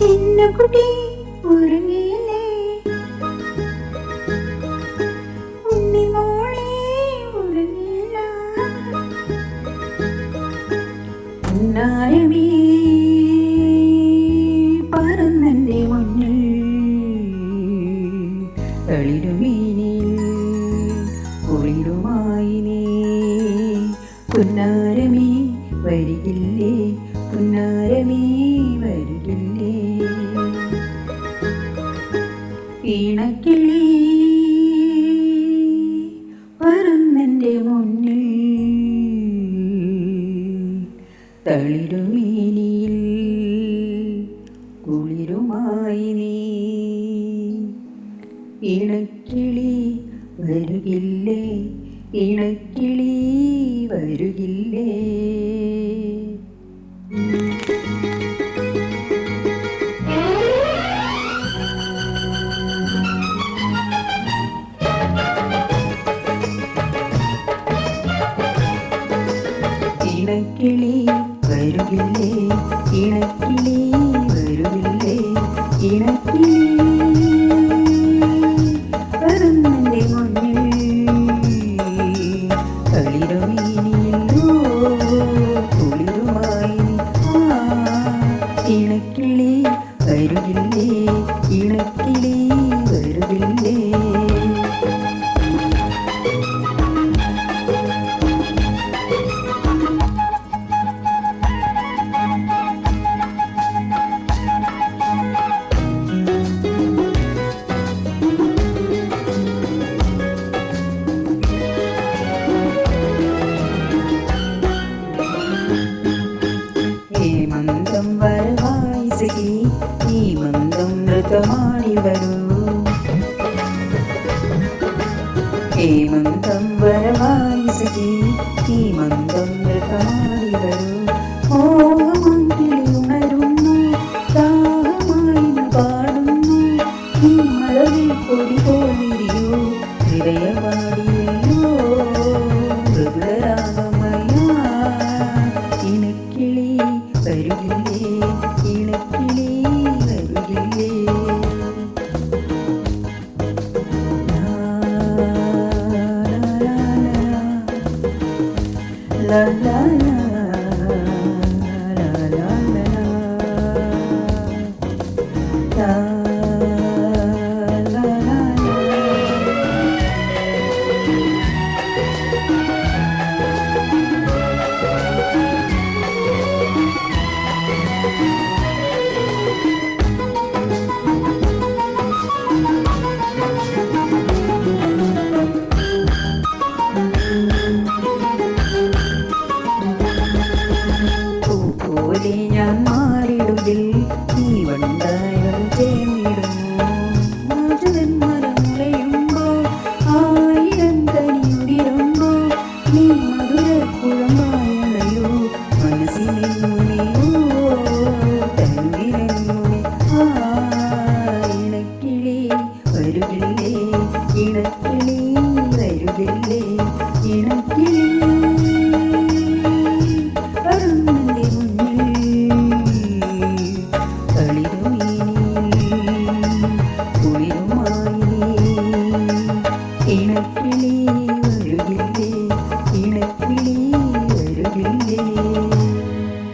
ചിന്നക്കുട്ടി ഉറങ്ങിയില്ലേ? ഉണ്ണിമോളെ ഉറങ്ങിയില്ല. ഉന്നാരമേ പറന്നെന്റെ മുന്നിൽ തളിരുമീനിൽ കുളിരുമായി നീ. പുന്നാരമേ വരികില്ലേ? പുന്നാരമേ ഈണക്കിളി പറന്നെന്റെ മുന്നിൽ. തളിരുമീനിയിൽ കുളിരുമായി നീ ഇണക്കിളി വരുകില്ലേ ഇണക്കിളി വരുകില്ലേ? ഇണക്കിളി വരുകില്ലേ ഇണക്കിളി വരുകില്ലേ ഇണക്കിളി ഹേമന്തം വരവായി സഖി മന്ദം നൃത്തമാടി വരൂ. ഹേമന്തം വരവായി സഖി ഹേമന്തം നൃത്തമാടി വരൂ. മോഹമങ്കിളി ഉണരുന്നു. ഈ ഇനക്കിളി വരുകില്ലേ la la ഞാൻ മാറിടുതിൽ നീ വണ്ടായോ ചേർന്നിടും ഇണക്കിളി വരുകില്ലേ ഇണക്കിളി വരുകില്ലേ